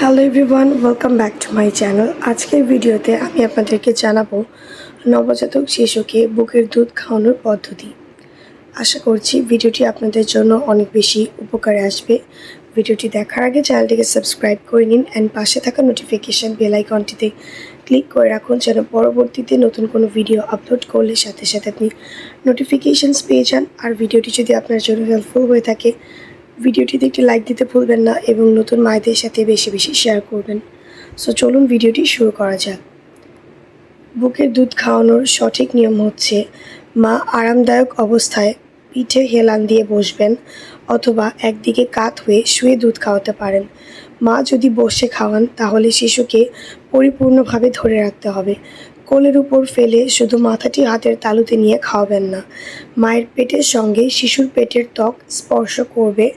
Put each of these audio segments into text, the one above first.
Hello everyone welcome back to my channel আজকের ভিডিওতে আমি আপনাদেরকে জানাব নবজাতক শিশুকে বুকের দুধ খাওয়ানোর পদ্ধতি। আশা করছি ভিডিওটি আপনাদের জন্য অনেক বেশি উপকারে আসবে। ভিডিওটি দেখার আগে চ্যানেলটিকে সাবস্ক্রাইব করে নিন অ্যান্ড পাশে থাকা নোটিফিকেশান বেল আইকনটিতে ক্লিক করে রাখুন যেন পরবর্তীতে নতুন কোনো ভিডিও আপলোড করলে সাথে সাথে আপনি নোটিফিকেশানস পেয়ে যান। আর ভিডিওটি যদি আপনার জন্য হেল্পফুল হয়ে থাকে ভিডিওটিতে একটি লাইক দিতে ভুলবেন না এবং নতুন মায়েদের সাথে বেশি বেশি শেয়ার করবেন। সো চলুন ভিডিওটি শুরু করা যাক। বুকের দুধ খাওয়ানোর সঠিক নিয়ম হচ্ছে মা আরামদায়ক অবস্থায় পিঠে হেলান দিয়ে বসবেন অথবা একদিকে কাত হয়ে শুয়ে দুধ খাওয়াতে পারেন। মা যদি বসে খাওয়ান, তাহলে শিশুকে পরিপূর্ণভাবে ধরে রাখতে হবে। কোলের উপর ফেলে শুধু মাথাটি হাতের তালুতে নিয়ে খাওয়াবেন না। মায়ের পেটের সঙ্গে শিশুর পেটের ত্বক স্পর্শ করবে।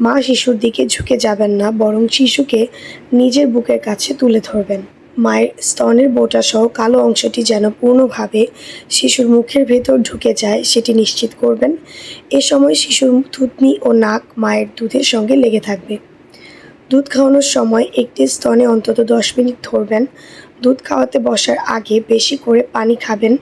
মা শিশুর দিকে ঝুঁকে যাবেন না, বরং শিশুকে নিজের বুকের কাছে তুলে ধরবেন। মায়ের স্তনের বোটা সহ কালো অংশটি যেন পূর্ণভাবে শিশুর মুখের ভেতর ঢুকে যায়, সেটি নিশ্চিত করবেন। এ সময় শিশুর থুতনি ও নাক মায়ের দুধের সঙ্গে লেগে থাকবে। দুধ খাওয়ানোর সময় একটি স্তনে অন্তত দশ মিনিট ধরবেন। দুধ খাওয়াতে বসার আগে বেশি করে পানি খাবেন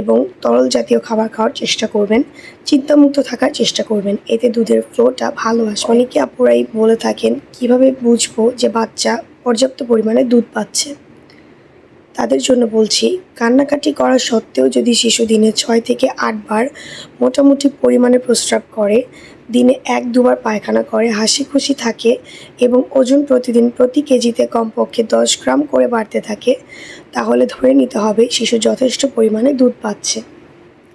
এবং তরল জাতীয় খাবার খাওয়ার চেষ্টা করবেন। চিন্তামুক্ত থাকার চেষ্টা করবেন। এতে দুধের ফ্লোটা ভালো আসে অনেকে আপুরাই বলে থাকেন, কীভাবে বুঝব যে বাচ্চা পর্যাপ্ত পরিমাণে দুধ পাচ্ছে? তাদের জন্য বলছি, কান্নাকাটি করা সত্ত্বেও যদি শিশু দিনে ছয় থেকে আটবার মোটামুটি পরিমাণে প্রস্রাব করে, দিনে এক দুবার পায়খানা করে, হাসি খুশি থাকে এবং ওজন প্রতিদিন প্রতি কেজিতে কমপক্ষে দশ গ্রাম করে বাড়তে থাকে, তাহলে ধরে নিতে হবে শিশু যথেষ্ট পরিমাণে দুধ পাচ্ছে।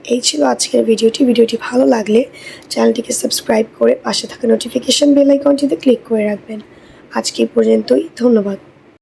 এই ছিল আজকের ভিডিওটি। ভিডিওটি ভালো লাগলে চ্যানেলটিকে সাবস্ক্রাইব করে পাশে থাকা নোটিফিকেশান বেল আইকনটিতে ক্লিক করে রাখবেন। আজকে পর্যন্তই। ধন্যবাদ।